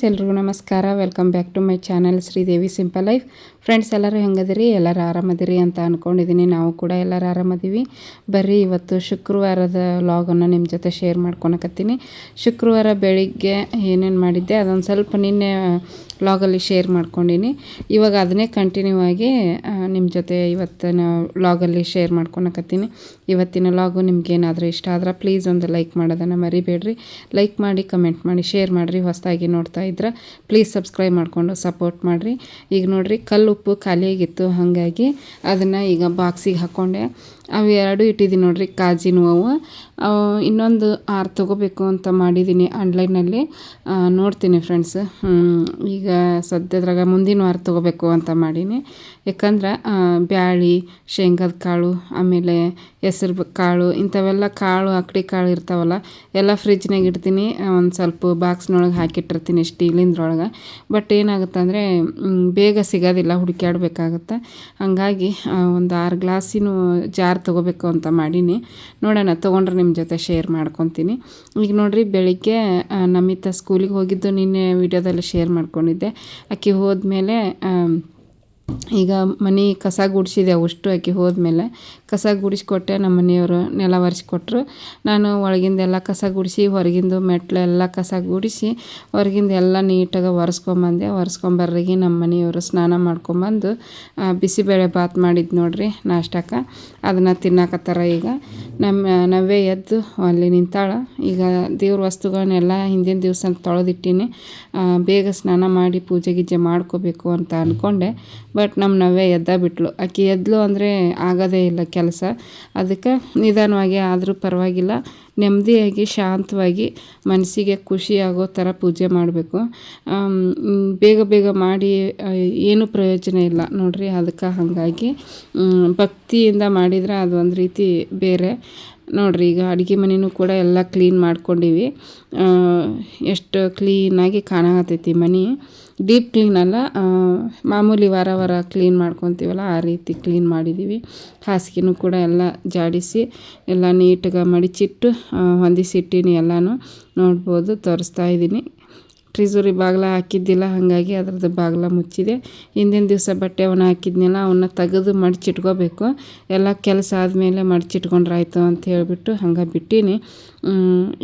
Friends, ಎಲ್ರಿಗೂ ನಮಸ್ಕಾರ. Welcome back to my channel Sridevi simple life. Friends, ಎಲ್ಲರೂ ಹೆಂಗದಿರಿ? ಎಲ್ಲರೂ ಆರಾಮದಿರಿ ಅಂತ ಅಂದ್ಕೊಂಡಿದ್ದೀನಿ ನಾವು ಕೂಡ ಎಲ್ಲರೂ ಆರಾಮದೀವಿ. ಬರ್ರಿ, ಇವತ್ತು ಶುಕ್ರವಾರದ ಲಾಗನ್ನು ನಿಮ್ಮ ಜೊತೆ ಶೇರ್ ಮಾಡ್ಕೊಳಕತ್ತೀನಿ ಶುಕ್ರವಾರ ಬೆಳಿಗ್ಗೆ ಏನೇನು ಮಾಡಿದ್ದೆ, ಅದೊಂದು ಸ್ವಲ್ಪ ನಿನ್ನೆ ಲಾಗಲ್ಲಿ ಶೇರ್ ಮಾಡ್ಕೊಂಡಿನಿ. ಇವಾಗ ಅದನ್ನೇ ಕಂಟಿನ್ಯೂ ಆಗಿ ನಿಮ್ಮ ಜೊತೆ ಇವತ್ತಿನ ಲಾಗಲ್ಲಿ ಶೇರ್ ಮಾಡ್ಕೊಳಕತ್ತೀನಿ. ಇವತ್ತಿನ ಲಾಗು ನಿಮ್ಗೇನಾದರೂ ಇಷ್ಟ ಆದ್ರೆ ಪ್ಲೀಸ್ ಒಂದು ಲೈಕ್ ಮಾಡೋದನ್ನು ಮರಿಬೇಡ್ರಿ. ಲೈಕ್ ಮಾಡಿ ಕಮೆಂಟ್ ಮಾಡಿ ಶೇರ್ ಮಾಡಿರಿ. ಹೊಸದಾಗಿ ನೋಡ್ತಾ ಇದ್ರೆ ಪ್ಲೀಸ್ ಸಬ್ಸ್ಕ್ರೈಬ್ ಮಾಡಿಕೊಂಡು ಸಪೋರ್ಟ್ ಮಾಡಿರಿ. ಈಗ ನೋಡಿರಿ, ಕಲ್ಲು ಉಪ್ಪು ಖಾಲಿಯಾಗಿತ್ತು, ಹಾಗಾಗಿ ಅದನ್ನು ಈಗ ಬಾಕ್ಸಿಗೆ ಹಾಕ್ಕೊಂಡೆ ಅವು ಎರಡು ಇಟ್ಟಿದ್ದೀನಿ ನೋಡಿರಿ, ಕಾಜಿನ ಅವು. ಇನ್ನೊಂದು ಆರು ತೊಗೋಬೇಕು ಅಂತ ಮಾಡಿದ್ದೀನಿ ಆನ್ಲೈನಲ್ಲಿ. ನೋಡ್ತೀನಿ ಫ್ರೆಂಡ್ಸ್. ಈಗ ಸದ್ಯದ್ರಾಗ ಮುಂದಿನ ವಾರ ತೊಗೋಬೇಕು ಅಂತ ಮಾಡೀನಿ. ಯಾಕಂದ್ರೆ ಬ್ಯಾಳಿ, ಶೇಂಗದ ಕಾಳು, ಆಮೇಲೆ ಹೆಸ್ರು ಕಾಳು, ಇಂಥವೆಲ್ಲ ಕಾಳು ಅಕ್ಕಡಿ ಕಾಳು ಇರ್ತಾವಲ್ಲ, ಎಲ್ಲ ಫ್ರಿಜ್ನಾಗ ಇಡ್ತೀನಿ. ಒಂದು ಸ್ವಲ್ಪ ಬಾಕ್ಸ್ನೊಳಗೆ ಹಾಕಿಟ್ಟಿರ್ತೀನಿ ಸ್ಟೀಲಿಂದ್ರೊಳಗೆ. ಬಟ್ ಏನಾಗುತ್ತೆ ಅಂದರೆ ಬೇಗ ಸಿಗೋದಿಲ್ಲ, ಹುಡುಕ್ಯಾಡ್ಬೇಕಾಗತ್ತೆ. ಹಾಗಾಗಿ ಒಂದು ಆರು ಗ್ಲಾಸಿನೂ ಜಾರ್ ತೊಗೋಬೇಕು ಅಂತ ಮಾಡೀನಿ. ನೋಡೋಣ, ತೊಗೊಂಡ್ರೆ ನಿಮ್ಮ ಜೊತೆ ಶೇರ್ ಮಾಡ್ಕೊತೀನಿ. ಈಗ ನೋಡಿರಿ, ಬೆಳಿಗ್ಗೆ ನಮಿತ ಸ್ಕೂಲಿಗೆ ಹೋಗಿದ್ದು ನಿನ್ನೆ ವೀಡಿಯೋದಲ್ಲಿ ಶೇರ್ ಮಾಡ್ಕೊಂಡಿದ್ದೆ. ಆಕೆ ಹೋದ್ಮೇಲೆ ಈಗ ಮನೆ ಕಸ ಗುಡಿಸಿದೆ ಅವಷ್ಟು ಆಕೆ ಹೋದ್ಮೇಲೆ ಕಸ ಗುಡಿಸ್ಕೊಟ್ಟೆ ನಮ್ಮ ಮನೆಯವರು ನೆಲ ಒರೆಸ್ಕೊಟ್ರು. ನಾನು ಒಳಗಿಂದೆಲ್ಲ ಕಸ ಗುಡಿಸಿ, ಹೊರಗಿಂದು ಮೆಟ್ಲೆಲ್ಲ ಕಸ ಗುಡಿಸಿ, ಹೊರಗಿಂದ ಎಲ್ಲ ನೀಟಾಗಿ ಒರೆಸ್ಕೊಂಬಂದೆ. ಒರೆಸ್ಕೊಂಬರ್ರಿಗೆ ನಮ್ಮ ಮನೆಯವರು ಸ್ನಾನ ಮಾಡ್ಕೊಂಬಂದು ಬಿಸಿಬೇಳೆ ಬಾತ್ ಮಾಡಿದ್ದು ನೋಡ್ರಿ ನಾಷ್ಟಕ್ಕೆ. ಅದನ್ನು ತಿನ್ನಕತ್ತಾರ ಈಗ. ನಮ್ಮ ನವೇ ಎದ್ದು ಅಲ್ಲಿ ನಿಂತಾಳ. ಈಗ ದೇವ್ರ ವಸ್ತುಗಳನ್ನೆಲ್ಲ ಹಿಂದಿನ ದಿವಸ ತೊಳೆದಿಟ್ಟಿನಿ. ಬೇಗ ಸ್ನಾನ ಮಾಡಿ ಪೂಜೆ ಗೀಜೆ ಮಾಡ್ಕೋಬೇಕು ಅಂತ ಅಂದ್ಕೊಂಡೆ ಬಟ್ ನಮ್ಮ ನವ್ಯ ಎದ್ದ ಬಿಟ್ಲು. ಆಕೆ ಎದ್ಲು ಅಂದರೆ ಆಗೋದೇ ಇಲ್ಲ ಕೆಲಸ. ಅದಕ್ಕೆ ನಿಧಾನವಾಗಿ ಆದರೂ ಪರವಾಗಿಲ್ಲ. ನೆಮ್ಮದಿಯಾಗಿ ಶಾಂತವಾಗಿ ಮನಸ್ಸಿಗೆ ಖುಷಿ ಆಗೋ ಥರ ಪೂಜೆ ಮಾಡಬೇಕು. ಬೇಗ ಬೇಗ ಮಾಡಿ ಏನು ಪ್ರಯೋಜನ ಇಲ್ಲ. ನೋಡಿರಿ ಅದಕ್ಕೆ ಹಾಗಾಗಿ ಭಕ್ತಿಯಿಂದ ಮಾಡಿದ್ರೆ ಅದು ಒಂದು ರೀತಿ ಬೇರೆ. ನೋಡಿರಿ ಈಗ ಅಡುಗೆ ಮನೆಯೂ ಕೂಡ ಎಲ್ಲ ಕ್ಲೀನ್ ಮಾಡ್ಕೊಂಡೀವಿ. ಎಷ್ಟು ಕ್ಲೀನಾಗಿ ಕಾಣಕತ್ತೈತಿ ಮನೆ. ಡೀಪ್ ಕ್ಲೀನ್ ಅಲ್ಲ ಮಾಮೂಲಿ ವಾರ ವಾರ ಕ್ಲೀನ್ ಮಾಡ್ಕೊತೀವಲ್ಲ, ಆ ರೀತಿ ಕ್ಲೀನ್ ಮಾಡಿದ್ದೀವಿ ಹಾಸಿಗೆನೂ ಕೂಡ ಎಲ್ಲ ಜಾಡಿಸಿ, ಎಲ್ಲ ನೀಟಾಗಿ ಮಡಿಚಿಟ್ಟು ಹೊಂದಿಸಿಟ್ಟೀನಿ ಎಲ್ಲನೂ ನೋಡ್ಬೋದು, ತೋರಿಸ್ತಾ ಇದ್ದೀನಿ. ಟ್ರಿಜುರಿ ಬಾಗಿಲ ಹಾಕಿದ್ದಿಲ್ಲ, ಹಾಗಾಗಿ ಅದ್ರದ್ದು ಬಾಗಿಲ ಮುಚ್ಚಿದೆ. ಹಿಂದಿನ ದಿವಸ ಬಟ್ಟೆ ಅವನ್ನ ಹಾಕಿದ್ನಲ್ಲ, ಅವನ್ನ ತೆಗೆದು ಮಡಚಿಟ್ಕೋಬೇಕು. ಎಲ್ಲ ಕೆಲಸ ಆದಮೇಲೆ ಮಡಚಿಟ್ಕೊಂಡ್ರಾಯ್ತು ಅಂತ ಹೇಳಿಬಿಟ್ಟು ಹಂಗೆ ಬಿಟ್ಟೀನಿ.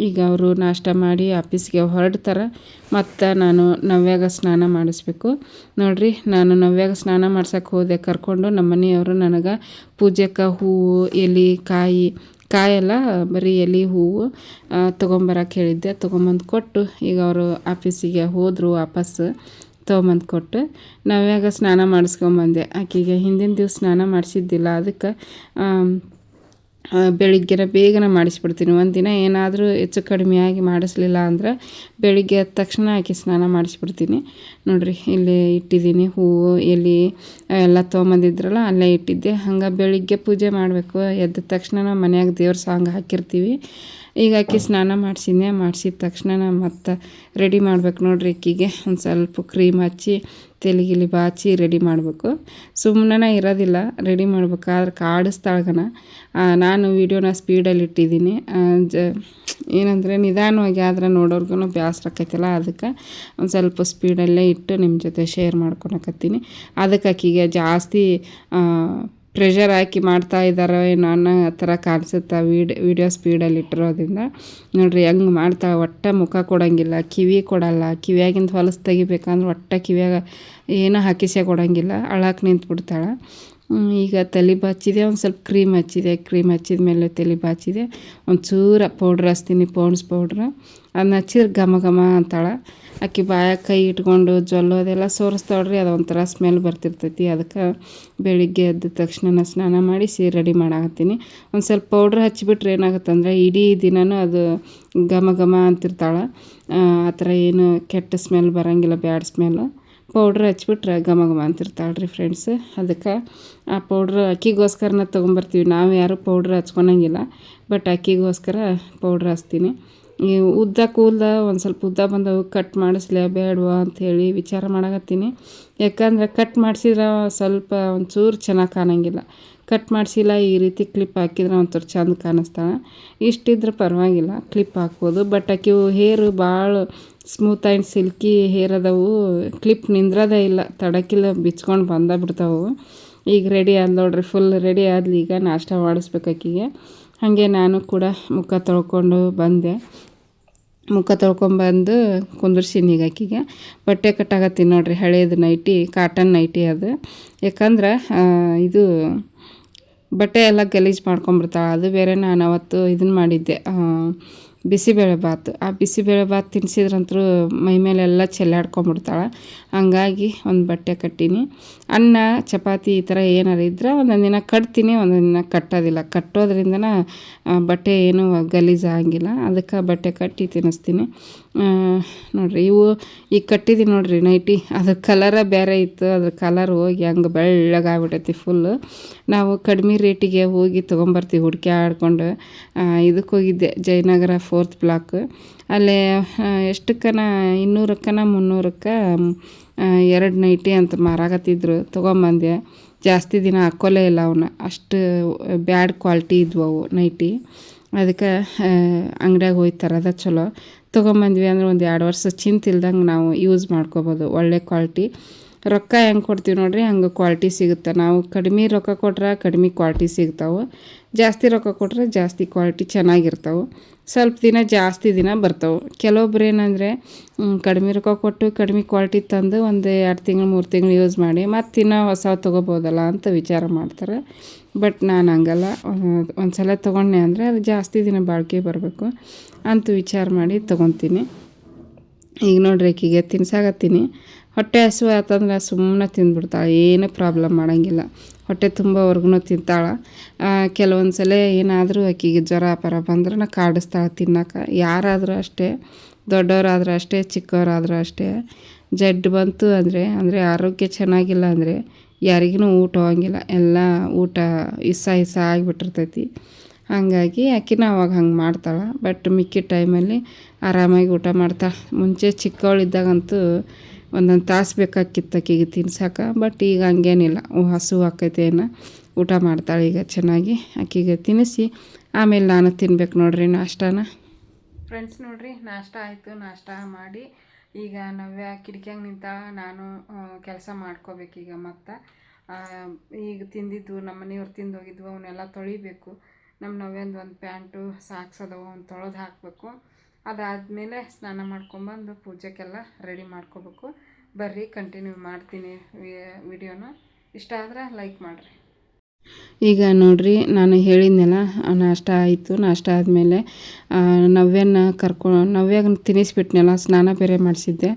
ಈಗ ಅವರು ನಾಷ್ಟ ಮಾಡಿ ಆಫೀಸ್ಗೆ ಹೊರಡ್ತಾರೆ. ಮತ್ತು ನಾನು ನವ್ಯಾಗ ಸ್ನಾನ ಮಾಡಿಸ್ಬೇಕು. ನೋಡಿರಿ, ನಾನು ನವ್ಯಾಗ ಸ್ನಾನ ಮಾಡ್ಸೋಕೆ ಹೋದೆ ಕರ್ಕೊಂಡು ನಮ್ಮ ಮನೆಯವರು ನನಗೆ ಪೂಜೆಗೆ ಹೂವು, ಎಲೆ, ಕಾಯಿ ಕಾಯೆಲ್ಲ, ಬರೀ ಎಲೆ, ಹೂವು ತೊಗೊಂಬರಕ್ಕೆ ಹೇಳಿದ್ದೆ. ತೊಗೊಂಬಂದು ಕೊಟ್ಟು ಈಗ ಅವರು ಆಫೀಸಿಗೆ ಹೋದರು ವಾಪಸ್ಸು ತೊಗೊಂಬಂದು ಕೊಟ್ಟು ನಾವ್ಯಾಗ ಸ್ನಾನ ಮಾಡಿಸ್ಕೊಂಬಂದೆ. ಆಕೆಗೆ ಹಿಂದಿನ ದಿವ್ಸ ಸ್ನಾನ ಮಾಡಿಸಿದ್ದಿಲ್ಲ. ಅದಕ್ಕೆ ಬೆಳಿಗ್ಗೆನ ಬೇಗನೆ ಮಾಡಿಸ್ಬಿಡ್ತೀನಿ. ಒಂದಿನ ಏನಾದರೂ ಹೆಚ್ಚು ಕಡಿಮೆ ಆಗಿ ಮಾಡಿಸ್ಲಿಲ್ಲ ಅಂದ್ರೆ ಬೆಳಿಗ್ಗೆ ಎದ್ದ ತಕ್ಷಣ ಆಕೆ ಸ್ನಾನ ಮಾಡಿಸ್ಬಿಡ್ತೀನಿ. ನೋಡಿರಿ, ಇಲ್ಲಿ ಇಟ್ಟಿದ್ದೀನಿ ಹೂವು, ಎಲೆ ಎಲ್ಲ ತೊಗೊಂಬಂದಿದ್ರಲ್ಲ, ಅಲ್ಲೇ ಇಟ್ಟಿದ್ದೆ. ಹಂಗೆ ಬೆಳಿಗ್ಗೆ ಪೂಜೆ ಮಾಡಬೇಕು. ಎದ್ದ ತಕ್ಷಣ ಮನ್ಯಾಗ ದೇವ್ರ ಸಾಂಗ್ ಹಾಕಿರ್ತೀವಿ. ಈಗ ಆಕೆ ಸ್ನಾನ ಮಾಡಿಸಿದ್ನೆ, ಮಾಡಿಸಿದ ತಕ್ಷಣ ಮತ್ತೆ ರೆಡಿ ಮಾಡ್ಬೇಕು ನೋಡ್ರಿ ಅಕ್ಕಿಗೆ. ಒಂದು ಸ್ವಲ್ಪ ಕ್ರೀಮ್ ಹಚ್ಚಿ ತೆಲಿಗಿಲಿ ಬಾಚಿ ರೆಡಿ ಮಾಡಬೇಕು. ಸುಮ್ಮನೆ ಇರೋದಿಲ್ಲ, ರೆಡಿ ಮಾಡ್ಬೇಕಾದ್ರೆ ಕಾಡಿಸ್ತಾಳ್ಗನ ನಾನು ವೀಡಿಯೋನ ಸ್ಪೀಡಲ್ಲಿ ಇಟ್ಟಿದ್ದೀನಿ. ಜ, ಏನಂದರೆ ನಿಧಾನವಾಗಿ ಆದ್ರೆ ನೋಡೋರ್ಗು ಬೇಸರ ಆಕೈತಲ್ಲ ಅದಕ್ಕೆ ಒಂದು ಸ್ವಲ್ಪ ಸ್ಪೀಡಲ್ಲೇ ಇಟ್ಟು ನಿಮ್ಮ ಜೊತೆ ಶೇರ್ ಮಾಡ್ಕೊಳಕತ್ತೀನಿ. ಅದಕ್ಕೆ ಆಕಿಗೆ ಜಾಸ್ತಿ ಪ್ರೆಷರ್ ಹಾಕಿ ಮಾಡ್ತಾ ಇದ್ದಾರೋ ಏನೋ ಅನ್ನೋ ಥರ ಕಾಣಿಸುತ್ತೆ ವೀಡ್ ವೀಡಿಯೋ ಸ್ಪೀಡಲ್ಲಿ ಇಟ್ಟಿರೋದ್ರಿಂದ ನೋಡಿರಿ ಹೆಂಗೆ ಮಾಡ್ತಾ ಒಟ್ಟು ಮುಖ ಕೊಡೋಂಗಿಲ್ಲ, ಕಿವಿ ಕೊಡಲ್ಲ, ಕಿವಿಯಾಗಿಂದ ಹೊಲಸು ತೆಗಿಬೇಕಂದ್ರೆ ಒಟ್ಟು ಕಿವಿಯಾಗ ಏನೂ ಹಾಕಿಸೇ ಕೊಡೋಂಗಿಲ್ಲ ಅಳಕ್ಕೆ ನಿಂತ್ಬಿಡ್ತಾಳೆ. ಈಗ ತಲೆ ಬಾಚಿದೆ ಒಂದು ಸ್ವಲ್ಪ ಕ್ರೀಮ್ ಹಚ್ಚಿದೆ ಕ್ರೀಮ್ ಹಚ್ಚಿದ ಮೇಲೆ ತಲೆ ಬಾಚಿದೆ ಒಂದು ಚೂರ ಪೌಡ್ರ್ ಹಚ್ತೀನಿ ಪೌಂಡ್ಸ್ ಪೌಡ್ರ್ ಅದನ್ನ ಹಚ್ಚಿದ್ರೆ ಘಮ ಘಮ ಅಂತಾಳೆ ಆಕೆ ಬಾಯ ಕೈ ಇಟ್ಕೊಂಡು ಜೊಲ್ಲೋದೆಲ್ಲ ಸೋರಿಸ್ತಾಳ್ರಿ ಅದು ಒಂಥರ ಸ್ಮೆಲ್ ಬರ್ತಿರ್ತೈತಿ ಅದಕ್ಕೆ ಬೆಳಿಗ್ಗೆ ಎದ್ದ ತಕ್ಷಣ ಸ್ನಾನ ಮಾಡಿ ಸೀರೆ ರೆಡಿ ಮಾಡಾಕತ್ತೀನಿ ಒಂದು ಸ್ವಲ್ಪ ಪೌಡ್ರ್ ಹಚ್ಚಿಬಿಟ್ರೆ ಏನಾಗುತ್ತೆ ಅಂದರೆ ಇಡೀ ದಿನವೂ ಅದು ಘಮ ಘಮ ಅಂತಿರ್ತಾಳೆ ಆ ಥರ ಏನು ಕೆಟ್ಟ ಸ್ಮೆಲ್ ಬರೋಂಗಿಲ್ಲ ಬ್ಯಾಡ್ ಸ್ಮೆಲ್ಲು ಪೌಡ್ರ್ ಹಚ್ಬಿಟ್ರೆ ಘಮ ಘಮ ಅಂತಿರ್ತಾಳೆ ರೀ ಫ್ರೆಂಡ್ಸ್ ಅದಕ್ಕೆ ಆ ಪೌಡ್ರ್ ಅಕ್ಕಿಗೋಸ್ಕರನ ತೊಗೊಂಬರ್ತೀವಿ. ನಾವು ಯಾರೂ ಪೌಡ್ರ್ ಹಚ್ಕೊಳಂಗಿಲ್ಲ ಬಟ್ ಅಕ್ಕಿಗೋಸ್ಕರ ಪೌಡ್ರ್ ಹಚ್ತೀನಿ. ಈ ಉದ್ದ ಕೂಲ್ದ ಒಂದು ಸ್ವಲ್ಪ ಉದ್ದ ಬಂದವು ಕಟ್ ಮಾಡಿಸ್ಲೇ ಬೇಡವಾ ಅಂಥೇಳಿ ವಿಚಾರ ಮಾಡಕತ್ತೀನಿ. ಯಾಕಂದ್ರೆ ಕಟ್ ಮಾಡಿಸಿದ್ರೆ ಸ್ವಲ್ಪ ಒಂಚೂರು ಚೆನ್ನಾಗಿ ಕಾಣಂಗಿಲ್ಲ. ಕಟ್ ಮಾಡಿಸಿಲ್ಲ, ಈ ರೀತಿ ಕ್ಲಿಪ್ ಹಾಕಿದ್ರೆ ಒಂಥರ ಚಂದ ಕಾಣಿಸ್ತಾಳೆ. ಇಷ್ಟಿದ್ರೆ ಪರವಾಗಿಲ್ಲ ಕ್ಲಿಪ್ ಹಾಕ್ಬೋದು. ಬಟ್ ಆಕಿವು ಹೇರು ಭಾಳ ಸ್ಮೂತ್ ಆ್ಯಂಡ್ ಸಿಲ್ಕಿ ಹೇರ್ ಅದಾವು. ಕ್ಲಿಪ್ ನಿಂದ್ರದೇ ಇಲ್ಲ. ತಡಕಿಲ್ಲ, ಬಿಚ್ಕೊಂಡು ಬಂದ ಬಿಡ್ತಾವು. ಈಗ ರೆಡಿ ಆದ ನೋಡ್ರಿ. ಫುಲ್ ರೆಡಿ ಆದ್ಲಿ ಈಗ ನಾಷ್ಟ ಮಾಡಿಸ್ಬೇಕು ಆಕಿಗೆ. ಹಾಗೆ ನಾನು ಕೂಡ ಮುಖ ತೊಳ್ಕೊಂಡು ಬಂದೆ. ಮುಖ ತೊಳ್ಕೊಂಬಂದು ಕುಂದ್ರಿಸೀನಿ ಈಗ ಆಕಿಗೆ. ಬಟ್ಟೆ ಕಟ್ಟಾಗತ್ತೀನಿ ನೋಡ್ರಿ. ಹಳೇದು ನೈಟಿ ಕಾಟನ್ ನೈಟಿ ಅದು. ಯಾಕಂದ್ರೆ ಇದು ಬಟ್ಟೆ ಎಲ್ಲ ಗಲೀಜು ಮಾಡ್ಕೊಂಬಿಡ್ತಾಳೆ ಅದು ಬೇರೆ ನಾನು ಅವತ್ತು ಇದನ್ನ ಮಾಡಿದ್ದೆ. ಆ, ಬಿಸಿಬೇಳೆ ಬಾತು. ಆ ಬಿಸಿಬೇಳೆ ಬಾತ್ ತಿನ್ಸಿದ್ರಂತೂ ಮೈ ಮೇಲೆಲ್ಲ ಚೆಲ್ಲಾಡ್ಕೊಂಬಿಡ್ತಾಳೆ. ಹಂಗಾಗಿ ಒಂದು ಬಟ್ಟೆ ಕಟ್ಟೀನಿ. ಅನ್ನ ಚಪಾತಿ ಈ ಥರ ಏನಾರು ಇದ್ರೆ ಒಂದೊಂದು ದಿನ ಕಟ್ತೀನಿ ಒಂದೊಂದು ದಿನ ಕಟ್ಟೋದಿಲ್ಲ. ಕಟ್ಟೋದ್ರಿಂದನ ಬಟ್ಟೆ ಏನು ಗಲೀಜು ಆಗಂಗಿಲ್ಲ ಅದಕ್ಕೆ ಬಟ್ಟೆ ಕಟ್ಟಿ ತಿನ್ನಿಸ್ತೀನಿ. ನೋಡಿರಿ ಇವು ಈಗ ಕಟ್ಟಿದ್ದೀನಿ ನೋಡಿರಿ ನೈಟಿ. ಅದ್ರ ಕಲರ ಬೇರೆ ಇತ್ತು. ಅದ್ರ ಕಲರ್ ಹೋಗಿ ಹಂಗೆ ಬೆಳ್ಳಗಾಗ್ಬಿಟ್ಟೈತಿ ಫುಲ್ಲು ನಾವು ಕಡಿಮೆ ರೇಟಿಗೆ ಹೋಗಿ ತೊಗೊಂಬರ್ತೀವಿ. ಹುಡುಕಿ ಆಡ್ಕೊಂಡು ಇದಕ್ಕೆ ಹೋಗಿದ್ದೆ ಜಯನಗರ ಫೋರ್ತ್ ಬ್ಲಾಕ್ ಅಲ್ಲೇ ಎಷ್ಟಕ್ಕನ? ಇನ್ನೂರಕ್ಕನ, ಮುನ್ನೂರಕ್ಕೆ ಎರಡು ನೈಟಿ ಅಂತ ಮಾರಾಕತ್ತಿದ್ರು. ತೊಗೊಂಬಂದೆ. ಜಾಸ್ತಿ ದಿನ ಹಾಕ್ಕೊಲೇ ಇಲ್ಲ ಅವನ್ನ ಅಷ್ಟು ಬ್ಯಾಡ್ ಕ್ವಾಲಿಟಿ ಇದ್ವು ಅವು ನೈಟಿ. ಅದಕ್ಕೆ ಅಂಗಡ್ಯಾಗ ಹೋಗಿ ತರೋದ ಚಲೋ. ತೊಗೊಂಬಂದ್ವಿ ಅಂದ್ರೆ ಒಂದು ಎರಡು ವರ್ಷ ಚಿಂತಿಲ್ದಂಗೆ ನಾವು ಯೂಸ್ ಮಾಡ್ಕೊಬೋದು. ಒಳ್ಳೆ ಕ್ವಾಲಿಟಿ. ರೊಕ್ಕ ಹೆಂಗೆ ಕೊಡ್ತೀವಿ ನೋಡ್ರಿ, ಹಂಗೆ ಕ್ವಾಲಿಟಿ ಸಿಗುತ್ತೆ. ನಾವು ಕಡಿಮೆ ರೊಕ್ಕ ಕೊಟ್ರೆ ಕಡಿಮೆ ಕ್ವಾಲಿಟಿ ಸಿಗ್ತಾವೆ. ಜಾಸ್ತಿ ರೊಕ್ಕ ಕೊಟ್ರೆ ಜಾಸ್ತಿ ಕ್ವಾಲಿಟಿ ಚೆನ್ನಾಗಿರ್ತಾವೆ. ಸ್ವಲ್ಪ ದಿನ ಜಾಸ್ತಿ ದಿನ ಬರ್ತಾವೆ. ಕೆಲವೊಬ್ರು ಏನಂದರೆ ಕಡಿಮೆ ರೊಕ್ಕ ಕೊಟ್ಟು ಕಡಿಮೆ ಕ್ವಾಲಿಟಿ ತಂದು ಒಂದು ಎರಡು ತಿಂಗಳು, ಮೂರು ತಿಂಗಳು ಯೂಸ್ ಮಾಡಿ ಮತ್ತು ಇನ್ನೂ ಹೊಸ ತೊಗೋಬೋದಲ್ಲ ಅಂತ ವಿಚಾರ ಮಾಡ್ತಾರೆ. ಬಟ್ ನಾನು ಹಂಗಲ್ಲ. ಒಂದು ಸಲ ತೊಗೊಂಡೆ ಅಂದರೆ ಅದು ಜಾಸ್ತಿ ದಿನ ಬಾಳಿಕೆ ಬರಬೇಕು ಅಂತ ವಿಚಾರ ಮಾಡಿ ತೊಗೊತೀನಿ. ಈಗ ನೋಡ್ರಿ ಆಕಿಗೆ ತಿನ್ಸಾಕತ್ತೀನಿ. ಹೊಟ್ಟೆ ಹಸಿವು ಆತಂದ್ರೆ ಸುಮ್ಮನೆ ತಿಂದ್ಬಿಡ್ತಾಳೆ, ಏನೂ ಪ್ರಾಬ್ಲಮ್ ಮಾಡೋಂಗಿಲ್ಲ. ಹೊಟ್ಟೆ ತುಂಬವರೆಗೂ ತಿಂತಾಳೆ. ಕೆಲವೊಂದು ಸಲ ಏನಾದರೂ ಆಕಿಗೆ ಜ್ವರ ಪರ ಬಂದ್ರೆ ನಾ ಕಾಡಿಸ್ತಾಳೆ ತಿನ್ನಕ್ಕೆ ಯಾರಾದರೂ ಅಷ್ಟೇ, ದೊಡ್ಡವರಾದ್ರೂ ಅಷ್ಟೇ, ಚಿಕ್ಕವರಾದರೂ ಅಷ್ಟೇ ಜಡ್ಡು ಬಂತು ಅಂದರೆ ಅಂದರೆ ಆರೋಗ್ಯ ಚೆನ್ನಾಗಿಲ್ಲ ಅಂದರೆ ಯಾರಿಗೂ ಊಟ ಹೋಗಂಗಿಲ್ಲ. ಎಲ್ಲ ಊಟ ಇಸ ಇಸ ಆಗಿಬಿಟ್ಟಿರ್ತೈತಿ. ಹಾಗಾಗಿ ಆಕಿನ ಅವಾಗ ಹಂಗೆ ಮಾಡ್ತಾಳೆ. ಬಟ್ ಮಿಕ್ಕಿದ ಟೈಮಲ್ಲಿ ಆರಾಮಾಗಿ ಊಟ ಮಾಡ್ತಾಳೆ. ಮುಂಚೆ ಚಿಕ್ಕವಳಿದ್ದಾಗಂತೂ ಒಂದೊಂದು ತಾಸು ಬೇಕಾಗಿತ್ತು ಆಕಿಗೆ ತಿನ್ಸಕ್ಕೆ ಬಟ್ ಈಗ ಹಂಗೇನಿಲ್ಲ. ಹಸು ಆಕೈತೆ ಏನೋ? ಊಟ ಮಾಡ್ತಾಳೆ ಈಗ ಚೆನ್ನಾಗಿ. ಆಕಿಗೆ ತಿನ್ನಿಸಿ. ಆಮೇಲೆ ನಾನು ತಿನ್ಬೇಕು ನೋಡ್ರಿ ನಾಷ್ಟಾನ. ಫ್ರೆಂಡ್ಸ್ ನೋಡ್ರಿ, ನಾಷ್ಟ ಆಯಿತು. ನಾಷ್ಟ ಮಾಡಿ. ಈಗ ನವ್ಯ ಕಿಟಕಿಯಾಗ ನಿಂತಾಳ. ನಾನು ಕೆಲಸ ಮಾಡ್ಕೋಬೇಕೀಗ ಮತ್ತು. ಈಗ ತಿಂದಿದ್ದು ನಮ್ಮ ಮನೆಯವ್ರು ತಿಂದು ಹೋಗಿದ್ವು ಅವನ್ನೆಲ್ಲ ತೊಳಿಬೇಕು. ನಮ್ಮ ನವ್ಯಂದು ಒಂದು ಪ್ಯಾಂಟು ಸಾಕ್ಸೋದವು ಅವ್ನು ತೊಳೆದು ಹಾಕಬೇಕು. ಅದಾದಮೇಲೆ ಸ್ನಾನ ಮಾಡ್ಕೊಂಬಂದು ಪೂಜೆಗೆಲ್ಲ ರೆಡಿ ಮಾಡ್ಕೋಬೇಕು. ಬರ್ರಿ ಕಂಟಿನ್ಯೂ ಮಾಡ್ತೀನಿ ವಿಡಿಯೋನ. ಇಷ್ಟ ಆದ್ರೆ ಲೈಕ್ ಮಾಡಿರಿ. ಈಗ ನೋಡ್ರಿ, ನಾನು ಹೇಳಿದ್ನಲ್ಲ, ನಾಷ್ಟ ಆಯಿತು. ನಾಷ್ಟ ಆದಮೇಲೆ ನವ್ಯನ ಕರ್ಕೊ ನವ್ಯಾಗ ತಿನ್ನಿಸ್ಬಿಟ್ನಲ್ಲ ಸ್ನಾನ ಬೇರೆ ಮಾಡಿಸಿದ್ದೆ.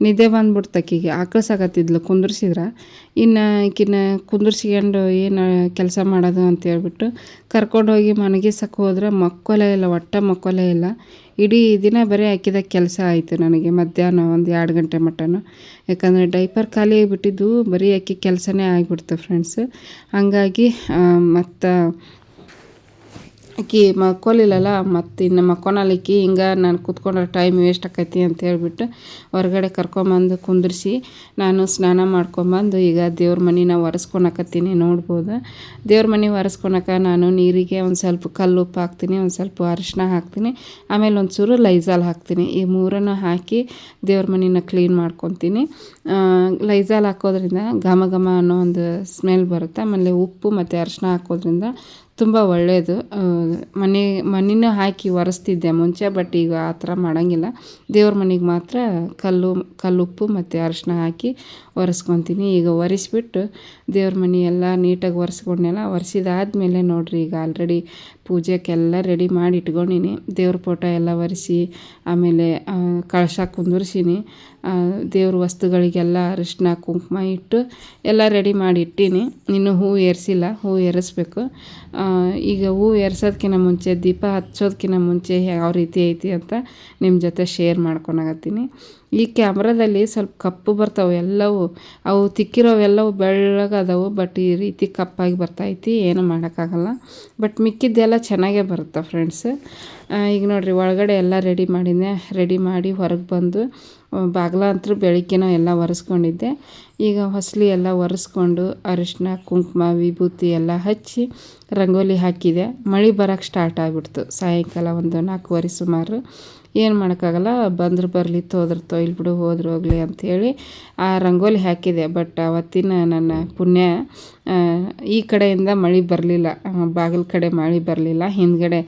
ನಿದ್ದೆ ಬಂದ್ಬಿಡ್ತು ಆಕಿಗೆ ಸಾಕತ್ತಿದ್ಲು ಕುಂದ್ರಿಸಿದ್ರೆ. ಇನ್ನು ಆಕಿನ ಕುಂದ್ರಿಸ್ಕೊಂಡು ಏನು ಕೆಲಸ ಮಾಡೋದು ಅಂತ ಹೇಳ್ಬಿಟ್ಟು ಕರ್ಕೊಂಡು ಹೋಗಿ ಮನಗಿಸಕ್ಕೆ ಹೋದ್ರೆ ಮಕ್ಕೊಲೆ ಇಲ್ಲ, ಒಟ್ಟ ಮಕ್ಕೊಲೆ ಇಲ್ಲ. ಇಡೀ ದಿನ ಬರೀ ಹಾಕಿದ ಕೆಲಸ ಆಯಿತು ನನಗೆ ಮಧ್ಯಾಹ್ನ ಒಂದು ಎರಡು ಗಂಟೆ ಮಟನು ಯಾಕಂದರೆ ಡೈಪರ್ ಖಾಲಿ ಆಗಿಬಿಟ್ಟಿದ್ದು, ಬರೀ ಅಕ್ಕಿ ಕೆಲಸನೇ ಆಗಿಬಿಡ್ತು ಫ್ರೆಂಡ್ಸ್ ಹಂಗಾಗಿ ಮತ್ತು ಆಕಿ ಮಕ್ಕೊಲಿಲ್ಲಲ್ಲ, ಮತ್ತು ಇನ್ನು ಮಕ್ಕೊನಲಿಕ್ಕಿ ಹಿಂಗೆ ನಾನು ಕೂತ್ಕೊಂಡ್ರೆ ಟೈಮ್ ವೇಸ್ಟ್ ಆಕೈತಿ ಅಂತ ಹೇಳ್ಬಿಟ್ಟು ಹೊರಗಡೆ ಕರ್ಕೊಂಬಂದು ಕುಂದ್ರಿಸಿ ನಾನು ಸ್ನಾನ ಮಾಡ್ಕೊಂಬಂದು ಈಗ ದೇವ್ರ ಮನೆನ ಒರೆಸ್ಕೊಳಕತ್ತೀನಿ ನೋಡ್ಬೋದು. ದೇವ್ರ ಮನೆ ಒರೆಸ್ಕೊಳಕ ನಾನು ನೀರಿಗೆ ಒಂದು ಸ್ವಲ್ಪ ಕಲ್ಲು ಉಪ್ಪು ಹಾಕ್ತೀನಿ, ಒಂದು ಸ್ವಲ್ಪ ಅರಿಶಿನ ಹಾಕ್ತೀನಿ, ಆಮೇಲೆ ಒಂದು ಚೂರು ಲೈಜಾಲ್ ಹಾಕ್ತೀನಿ. ಈ ಮೂರನ್ನು ಹಾಕಿ ದೇವ್ರ ಮನೆನ ಕ್ಲೀನ್ ಮಾಡ್ಕೊತೀನಿ. ಲೈಜಾಲ್ ಹಾಕೋದ್ರಿಂದ ಘಮ ಘಮ ಅನ್ನೋ ಒಂದು ಸ್ಮೆಲ್ ಬರುತ್ತೆ. ಆಮೇಲೆ ಉಪ್ಪು ಮತ್ತು ಅರಿಶಿನ ಹಾಕೋದ್ರಿಂದ ತುಂಬ ಒಳ್ಳೆಯದು ಮನೆ, ಮಣ್ಣಿನೂ ಹಾಕಿ ಒರೆಸ್ತಿದ್ದೆ ಮುಂಚೆ ಬಟ್ ಈಗ ಆ ಥರ ಮಾಡೋಂಗಿಲ್ಲ. ದೇವ್ರ ಮನೆಗೆ ಮಾತ್ರ ಕಲ್ಲು, ಕಲ್ಲುಪ್ಪು ಮತ್ತು ಅರಿಶಿನ ಹಾಕಿ ಒರೆಸ್ಕೊತೀನಿ. ಈಗ ಒರೆಸ್ಬಿಟ್ಟು ದೇವ್ರ ಮನೆ ಎಲ್ಲ ನೀಟಾಗಿ ಒರೆಸ್ಕೊಂಡೆಲ್ಲ ಒರೆಸಿದಾದ್ಮೇಲೆ ನೋಡಿರಿ, ಈಗ ಆಲ್ರೆಡಿ ಪೂಜೆಗೆಲ್ಲ ರೆಡಿ ಮಾಡಿ ಇಟ್ಕೊಂಡೀನಿ ದೇವ್ರ ಫೋಟೋ ಎಲ್ಲ ಒರೆಸಿ, ಆಮೇಲೆ ಕಳಶ ಕುಂದಿರ್ಸೀನಿ. ದೇವ್ರ ವಸ್ತುಗಳಿಗೆಲ್ಲ ಅರಿಶಿನ ಕುಂಕುಮ ಇಟ್ಟು ಎಲ್ಲ ರೆಡಿ ಮಾಡಿ ಇಟ್ಟೀನಿ ಇನ್ನೂ ಹೂ ಏರಿಸಿಲ್ಲ, ಹೂ ಏರಿಸ್ಬೇಕು. ಈಗ ಹೂ ಏರ್ಸೋದ್ಕಿಂತ ಮುಂಚೆ, ದೀಪ ಹಚ್ಚೋದಕ್ಕಿಂತ ಮುಂಚೆ ಯಾವ ರೀತಿ ಐತಿ ಅಂತ ನಿಮ್ಮ ಜೊತೆ ಶೇರ್ ಮಾಡ್ಕೊಳಕತ್ತೀನಿ ಈ ಕ್ಯಾಮ್ರಾದಲ್ಲಿ ಸ್ವಲ್ಪ ಕಪ್ಪು ಬರ್ತಾವೆ ಎಲ್ಲವೂ. ಅವು ತಿಕ್ಕಿರೋವೆಲ್ಲವು ಬೆಳ್ಳಗದವು ಬಟ್ ಈ ರೀತಿ ಕಪ್ಪಾಗಿ ಬರ್ತೈತಿ ಏನು ಮಾಡೋಕ್ಕಾಗಲ್ಲ. ಬಟ್ ಮಿಕ್ಕಿದ್ದೆಲ್ಲ ಚೆನ್ನಾಗೇ ಬರುತ್ತೆ ಫ್ರೆಂಡ್ಸ್ ಈಗ ನೋಡಿರಿ, ಒಳಗಡೆ ಎಲ್ಲ ರೆಡಿ ಮಾಡಿದ್ದೆ ರೆಡಿ ಮಾಡಿ ಹೊರಗೆ ಬಂದು ಬಾಗಿಲ ಅಂತೂ ಬೆಳಿಗ್ಗೆನೂ ಎಲ್ಲ ಒರೆಸ್ಕೊಂಡಿದ್ದೆ. ಈಗ ಹೊಸಲಿ ಎಲ್ಲ ಒರೆಸ್ಕೊಂಡು ಅರಿಶಿನ ಕುಂಕುಮ, ವಿಭೂತಿ ಎಲ್ಲ ಹಚ್ಚಿ ರಂಗೋಲಿ ಹಾಕಿದೆ. ಮಳೆ ಬರೋಕ್ಕೆ ಸ್ಟಾರ್ಟ್ ಆಗಿಬಿಡ್ತು. ಸಾಯಂಕಾಲ ಒಂದು ನಾಲ್ಕುವರೆ ಸುಮಾರು. ಏನು ಮಾಡೋಕ್ಕಾಗಲ್ಲ, ಬಂದ್ರೆ ಬರಲಿ, ತೋದ್ರೆ ತೊಯ್ಲಿ ಬಿಡು, ಹೋದ್ರೆ ಹೋಗಲಿ ಅಂಥೇಳಿ ಆ ರಂಗೋಲಿ ಹಾಕಿದೆ. ಬಟ್ ಅವತ್ತಿನ ನನ್ನ ಪುಣ್ಯ ಈ ಕಡೆಯಿಂದ ಮಳೆ ಬರಲಿಲ್ಲ. ಬಾಗಿಲ ಕಡೆ ಮಳೆ ಬರಲಿಲ್ಲ. ಹಿಂದ್ಗಡೆ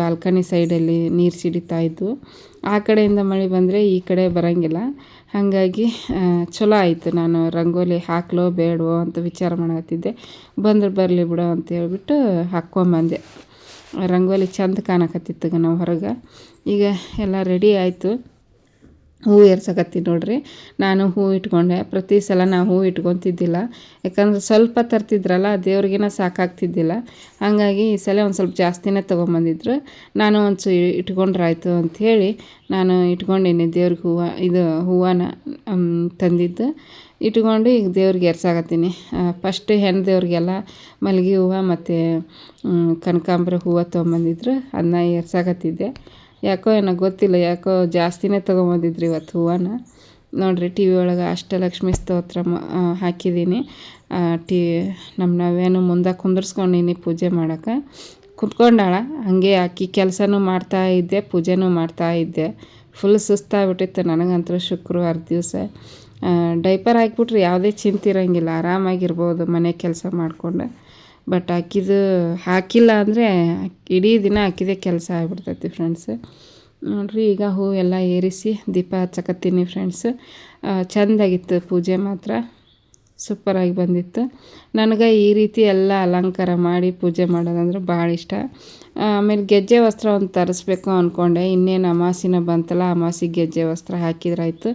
ಬಾಲ್ಕನಿ ಸೈಡಲ್ಲಿ ನೀರು ಸಿಡಿತಾ ಇದ್ವು. ಆ ಕಡೆಯಿಂದ ಮಳೆ ಬಂದರೆ ಈ ಕಡೆ ಬರೋಂಗಿಲ್ಲ. ಹಾಗಾಗಿ ಚಲೋ ಆಯಿತು. ನಾನು ರಂಗೋಲಿ ಹಾಕ್ಲೋ, ಬೇಡವೋ ಅಂತ ವಿಚಾರ ಮಾಡತ್ತಿದ್ದೆ ಬಂದ್ರೆ ಬರಲಿ ಬಿಡು ಅಂತ ಹೇಳ್ಬಿಟ್ಟು ಹಾಕ್ಕೊಂಬಂದೆ. ರಂಗೋಲಿ ಚಂದ ಕಾಣಕತ್ತಿತ್ತು ನಾವು ಹೊರಗೆ. ಈಗ ಎಲ್ಲ ರೆಡಿ ಆಯಿತು. ಹೂ ಏರ್ಸಕತ್ತೀನಿ ನೋಡ್ರಿ. ನಾನು ಹೂ ಇಟ್ಕೊಂಡೆ. ಪ್ರತಿ ಸಲ ನಾವು ಹೂ ಇಟ್ಕೊತಿದ್ದಿಲ್ಲ. ಯಾಕಂದ್ರೆ ಸ್ವಲ್ಪ ತರ್ತಿದ್ರಲ್ಲ, ದೇವ್ರಿಗೇನ ಸಾಕಾಗ್ತಿದ್ದಿಲ್ಲ. ಹಾಗಾಗಿ ಈ ಸಲ ಒಂದು ಸ್ವಲ್ಪ ಜಾಸ್ತಿನೇ ತೊಗೊಂಬಂದಿದ್ರು. ನಾನು ಒಂದು ಇಟ್ಕೊಂಡ್ರಾಯ್ತು ಅಂಥೇಳಿ ನಾನು ಇಟ್ಕೊಂಡೀನಿ ದೇವ್ರಿಗೆ ಹೂವು, ಇದು ಹೂವನ ತಂದಿದ್ದು. ಇಟ್ಕೊಂಡು ಈಗ ದೇವ್ರಿಗೆ ಎರ್ಸಾಕತ್ತೀನಿ ಫಸ್ಟ್ ಹೆಣ್ಣು ದೇವ್ರಿಗೆಲ್ಲ ಮಲ್ಗೆ ಹೂವು ಮತ್ತು ಕನಕಾಂಬ್ರ ಹೂವು ತೊಗೊಂಬಂದಿದ್ರು. ಅದನ್ನ ಎರ್ಸಾಕತ್ತಿದ್ದೆ ಯಾಕೋ ಏನೋ ಗೊತ್ತಿಲ್ಲ, ಯಾಕೋ ಜಾಸ್ತಿನೇ ತೊಗೊಂಬಂದಿದ್ರಿ ಇವತ್ತು ಹೂವನ್ನ. ನೋಡಿರಿ, ಟಿ ವಿ ಒಳಗೆ ಅಷ್ಟಲಕ್ಷ್ಮಿ ಸ್ತೋತ್ರ ಹಾಕಿದ್ದೀನಿ. ಟಿ ನಮ್ಮ ನಾವೇನು ಮುಂದೆ ಕುಂದರ್ಸ್ಕೊಂಡಿನಿ ಪೂಜೆ ಮಾಡೋಕ್ಕೆ ಕುತ್ಕೊಂಡಾಳ, ಹಂಗೆ ಆಕಿ ಕೆಲಸನೂ ಮಾಡ್ತಾ ಇದ್ದೆ, ಪೂಜೆನೂ ಮಾಡ್ತಾ ಇದ್ದೆ. ಫುಲ್ ಸುಸ್ತಾಗ್ಬಿಟ್ಟಿತ್ತು ನನಗಂತೂ ಶುಕ್ರವಾರ ದಿವಸ. ಡೈಪರ್ ಹಾಕ್ಬಿಟ್ರೆ ಯಾವುದೇ ಚಿಂತೆ ಇರೋಂಗಿಲ್ಲ, ಆರಾಮಾಗಿರ್ಬೋದು ಮನೆ ಕೆಲಸ ಮಾಡಿಕೊಂಡು. ಬಟ್ ಆಕಿದು ಹಾಕಿಲ್ಲ ಅಂದರೆ ಇಡೀ ದಿನ ಹಾಕಿದೆ ಕೆಲಸ ಆಗ್ಬಿಡ್ತೈತಿ ಫ್ರೆಂಡ್ಸ್ ನೋಡಿರಿ, ಈಗ ಹೂ ಎಲ್ಲ ಏರಿಸಿ ದೀಪ ಹಚ್ಚಕತ್ತೀನಿ ಫ್ರೆಂಡ್ಸ್ ಚೆಂದಾಗಿತ್ತು ಪೂಜೆ ಮಾತ್ರ. ಸೂಪರಾಗಿ ಬಂದಿತ್ತು. ನನಗೆ ಈ ರೀತಿ ಎಲ್ಲ ಅಲಂಕಾರ ಮಾಡಿ ಪೂಜೆ ಮಾಡೋದಂದ್ರೆ ಭಾಳ ಇಷ್ಟ. ಆಮೇಲೆ ಗೆಜ್ಜೆ ವಸ್ತ್ರ ಒಂದು ತರಿಸ್ಬೇಕು ಅಂದ್ಕೊಂಡೆ ಇನ್ನೇನು ಅಮಾಸಿನ ಬಂತಲ್ಲ, ಅಮಾಸಿ ಗೆಜ್ಜೆ ವಸ್ತ್ರ ಹಾಕಿದ್ರಾಯ್ತು.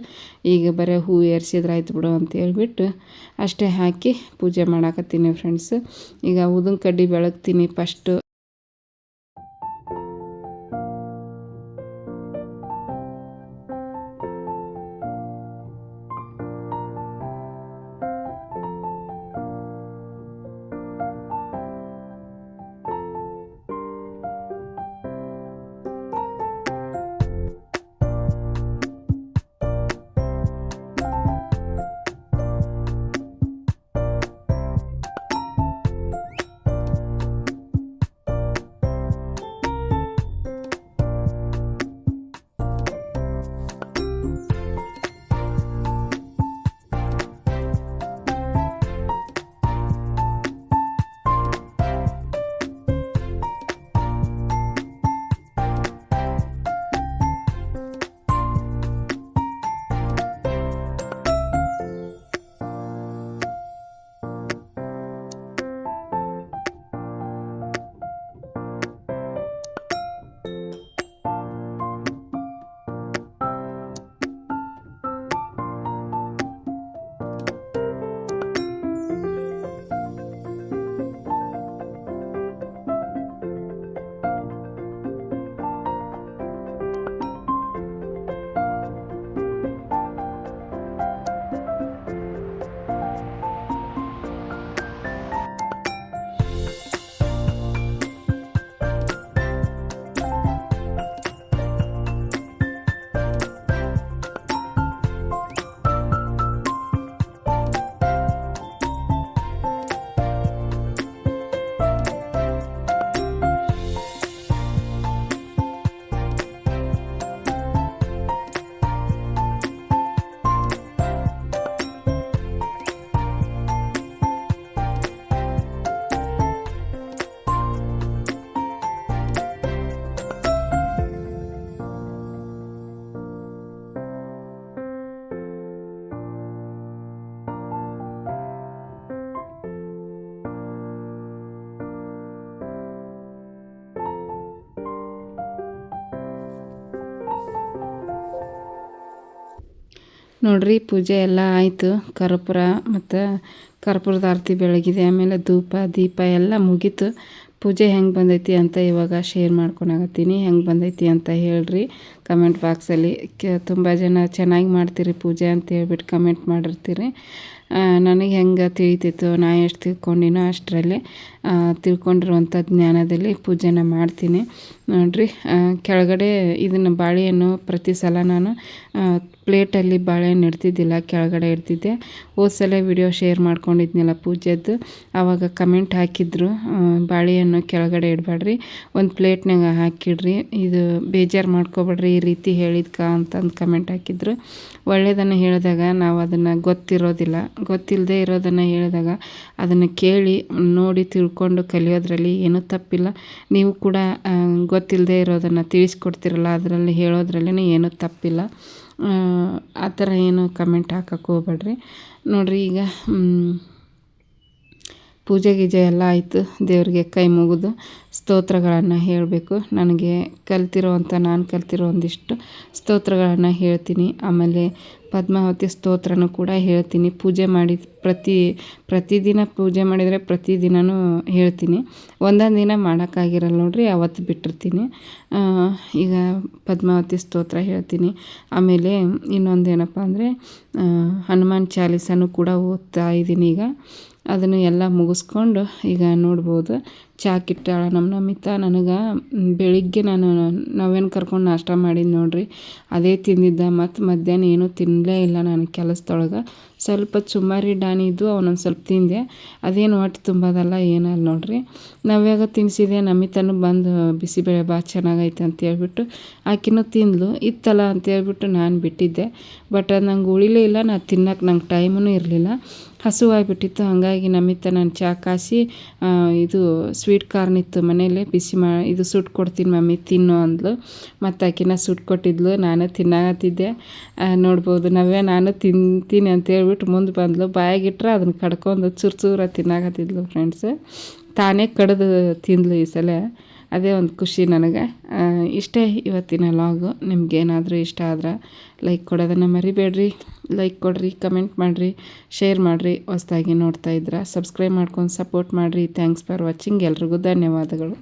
ಈಗ ಬರೀ ಹೂ ಏರ್ಸಿದ್ರಾಯ್ತು ಬಿಡು ಅಂತ ಹೇಳ್ಬಿಟ್ಟು ಅಷ್ಟೇ ಹಾಕಿ ಪೂಜೆ ಮಾಡಾಕತ್ತೀನಿ ಫ್ರೆಂಡ್ಸ್ ಈಗ ಊದಿನ ಕಡ್ಡಿ ಬೆಳಗ್ತೀನಿ ಫಸ್ಟು ನೋಡಿರಿ ಪೂಜೆ ಎಲ್ಲ ಆಯಿತು. ಕರ್ಪೂರ ಮತ್ತು ಕರ್ಪೂರದ ಆರತಿ ಬೆಳಗಿದೆ. ಆಮೇಲೆ ಧೂಪ, ದೀಪ ಎಲ್ಲ ಮುಗೀತು. ಪೂಜೆ ಹೆಂಗೆ ಬಂದೈತಿ ಅಂತ ಇವಾಗ ಶೇರ್ ಮಾಡ್ಕೊಳಕತ್ತೀನಿ ಹೆಂಗೆ ಬಂದೈತಿ ಅಂತ ಹೇಳ್ರಿ. ಕಮೆಂಟ್ ಬಾಕ್ಸಲ್ಲಿ ಕೆ, ತುಂಬ ಜನ ಚೆನ್ನಾಗಿ ಮಾಡ್ತೀರಿ ಪೂಜೆ ಅಂತ ಹೇಳ್ಬಿಟ್ಟು ಕಮೆಂಟ್ ಮಾಡಿರ್ತೀರಿ. ನನಗೆ ಹೆಂಗೆ ತಿಳಿತಿತ್ತು, ನಾ ಎಷ್ಟು ತಿಳ್ಕೊಂಡಿನೋ ಅಷ್ಟರಲ್ಲಿ ತಿಳ್ಕೊಂಡಿರುವಂಥ ಜ್ಞಾನದಲ್ಲಿ ಪೂಜೆನ ಮಾಡ್ತೀನಿ. ನೋಡಿರಿ ಕೆಳಗಡೆ ಇದನ್ನು ಬಾಳೆಹಣ್ಣು ಪ್ರತಿ ಸಲ ನಾನು ಪ್ಲೇಟಲ್ಲಿ ಬಾಳೆಹಣ್ಣು ಇಡ್ತಿದ್ದಿಲ್ಲ, ಕೆಳಗಡೆ ಇಡ್ತಿದ್ದೆ. ಹೋದ ಸಲ ವಿಡಿಯೋ ಶೇರ್ ಮಾಡ್ಕೊಂಡಿದ್ನಲ್ಲ ಪೂಜೆದ್ದು ಆವಾಗ ಕಮೆಂಟ್ ಹಾಕಿದ್ರು ಬಾಳೆಹಣ್ಣು ಕೆಳಗಡೆ ಇಡಬೇಡ್ರಿ ಒಂದು ಪ್ಲೇಟ್ನಾಗ ಹಾಕಿಡ್ರಿ, ಇದು ಬೇಜಾರು ಮಾಡ್ಕೊಬೇಡ್ರಿ ರೀತಿ ಹೇಳಿದ್ಕ ಅಂತಂದು ಕಮೆಂಟ್ ಹಾಕಿದ್ರು. ಒಳ್ಳೆಯದನ್ನು ಹೇಳಿದಾಗ ನಾವು ಅದನ್ನು ಗೊತ್ತಿರೋದಿಲ್ಲ. ಗೊತ್ತಿಲ್ಲದೆ ಇರೋದನ್ನು ಹೇಳಿದಾಗ ಅದನ್ನು ಕೇಳಿ, ನೋಡಿ ತಿಳ್ಕೊಂಡು ಕಲಿಯೋದ್ರಲ್ಲಿ ಏನೂ ತಪ್ಪಿಲ್ಲ. ನೀವು ಕೂಡ ಗೊತ್ತಿಲ್ಲದೆ ಇರೋದನ್ನು ತಿಳಿಸ್ಕೊಡ್ತಿರಲ್ಲ, ಅದರಲ್ಲಿ ಹೇಳೋದ್ರಲ್ಲಿ ಏನೂ ತಪ್ಪಿಲ್ಲ. ಆ ಥರ ಏನು ಕಮೆಂಟ್ ಹಾಕಕ್ಕೆ ಹೋಗ್ಬೇಡ್ರಿ. ನೋಡಿರಿ ಈಗ ಪೂಜೆ ಗೀಜೆ ಎಲ್ಲ ಆಯಿತು. ದೇವರಿಗೆ ಕೈ ಮುಗಿದು ಸ್ತೋತ್ರಗಳನ್ನು ಹೇಳಬೇಕು. ನನಗೆ ಕಲ್ತಿರೋವಂಥ ನಾನು ಕಲ್ತಿರೋ ಒಂದಿಷ್ಟು ಸ್ತೋತ್ರಗಳನ್ನು ಹೇಳ್ತೀನಿ. ಆಮೇಲೆ ಪದ್ಮಾವತಿ ಸ್ತೋತ್ರನೂ ಕೂಡ ಹೇಳ್ತೀನಿ. ಪೂಜೆ ಮಾಡಿ ಪ್ರತಿ, ಪ್ರತಿದಿನ ಪೂಜೆ ಮಾಡಿದರೆ ಪ್ರತಿದಿನವೂ ಹೇಳ್ತೀನಿ. ಒಂದೊಂದು ದಿನ ಮಾಡೋಕ್ಕಾಗಿರಲ್ಲ ನೋಡಿರಿ, ಅವತ್ತು ಬಿಟ್ಟಿರ್ತೀನಿ. ಈಗ ಪದ್ಮಾವತಿ ಸ್ತೋತ್ರ ಹೇಳ್ತೀನಿ. ಆಮೇಲೆ ಇನ್ನೊಂದು ಏನಪ್ಪ ಅಂದರೆ ಹನುಮಾನ್ ಚಾಲೀಸನೂ ಕೂಡ ಓದ್ತಾ ಇದ್ದೀನಿ ಈಗ. ಅದನ್ನು ಎಲ್ಲ ಮುಗಿಸ್ಕೊಂಡು ಈಗ ನೋಡ್ಬೋದು. ಚಾ ಕಿಟ್ಟಾಳ ನಮ್ಮ ನಮಿತ ನನಗೆ ಬೆಳಿಗ್ಗೆ ನಾನು ನಾವೇನು ಕರ್ಕೊಂಡು ನಾಷ್ಟ ಮಾಡಿದ್ದು ನೋಡಿರಿ. ಅದೇ ತಿಂದಿದ್ದ. ಮತ್ತು ಮಧ್ಯಾಹ್ನ ಏನೂ ತಿನ್ನಲೇ ಇಲ್ಲ ನಾನು ಕೆಲಸದೊಳಗೆ. ಸ್ವಲ್ಪ ಚುಮ್ಮಾರಿ ಡಾನಿ ಇದ್ದು ಅವನೊಂದು ಸ್ವಲ್ಪ ತಿಂದೆ. ಅದೇನು ಹೊಟ್ಟೆ ತುಂಬೋದಲ್ಲ ಏನಲ್ಲ ನೋಡಿರಿ. ನವ್ಯಾಗ ತಿನ್ನಿಸಿದೆ ನಮಿತನು ಬಂದು ಬಿಸಿಬೇಳೆ ಭಾಳ ಚೆನ್ನಾಗೈತೆ ಅಂತ ಹೇಳ್ಬಿಟ್ಟು ಆಕಿನೂ ತಿಂದ್ಲು. ಇತ್ತಲ್ಲ ಅಂತ ಹೇಳ್ಬಿಟ್ಟು ನಾನು ಬಿಟ್ಟಿದ್ದೆ. ಬಟ್ ಅದು ನಂಗೆ ಉಳಿಲೇ ಇಲ್ಲ. ನಾನು ತಿನ್ನಕ್ಕೆ ನಂಗೆ ಟೈಮೂ ಇರಲಿಲ್ಲ. ಹಸುವಾಗಿಬಿಟ್ಟಿತ್ತು. ಹಾಗಾಗಿ ನಮಿತ ನಾನು ಚಾ ಕಾಸಿ ಇದು ಸ್ವೀಟ್ ಕಾರ್ನ್ ಇತ್ತು ಮನೇಲಿ ಬಿಸಿ ಮಾ, ಇದು ಸುಟ್ಟು ಕೊಡ್ತೀನಿ ಮಮ್ಮಿ, ತಿನ್ನು ಅಂದ್ಲು. ಮತ್ತು ಆಕಿನ ಸುಟ್ಟು ಕೊಟ್ಟಿದ್ಲು, ನಾನು ತಿನ್ನಾಗತ್ತಿದ್ದೆ ನೋಡ್ಬೋದು ನಾವೇ ನಾನು ತಿಂತೀನಿ ಅಂತ ಹೇಳ್ಬಿಟ್ಟು ಮುಂದೆ ಬಂದ್ಲು. ಬಾಯಾಗಿಟ್ರೆ ಅದನ್ನ ಕಡ್ಕೊಂಡು ಚೂರು ಚೂರ ತಿನ್ನಾಕತ್ತಿದ್ಲು ಫ್ರೆಂಡ್ಸ್ ತಾನೇ ಕಡ್ದು ತಿಂದ್ಲು ಈ ಸಲ. ಅದೇ ಒಂದು ಖುಷಿ ನನಗೆ. ಇಷ್ಟೇ ಇವತ್ತಿನ ಲಾಗು ನಿಮ್ಗೇನಾದರೂ ಇಷ್ಟ ಆದ್ರೆ ಲೈಕ್ ಕೊಡೋದನ್ನು ಮರಿಬೇಡ್ರಿ. ಲೈಕ್ ಕೊಡ್ರಿ ಕಮೆಂಟ್ ಮಾಡಿರಿ ಶೇರ್ ಮಾಡಿರಿ. ಹೊಸ್ದಾಗಿ ನೋಡ್ತಾ ಇದ್ರೆ ಸಬ್ಸ್ಕ್ರೈಬ್ ಮಾಡ್ಕೊಂಡು ಸಪೋರ್ಟ್ ಮಾಡಿರಿ. ಥ್ಯಾಂಕ್ಸ್ ಫಾರ್ ವಾಚಿಂಗ್ ಎಲ್ರಿಗೂ ಧನ್ಯವಾದಗಳು.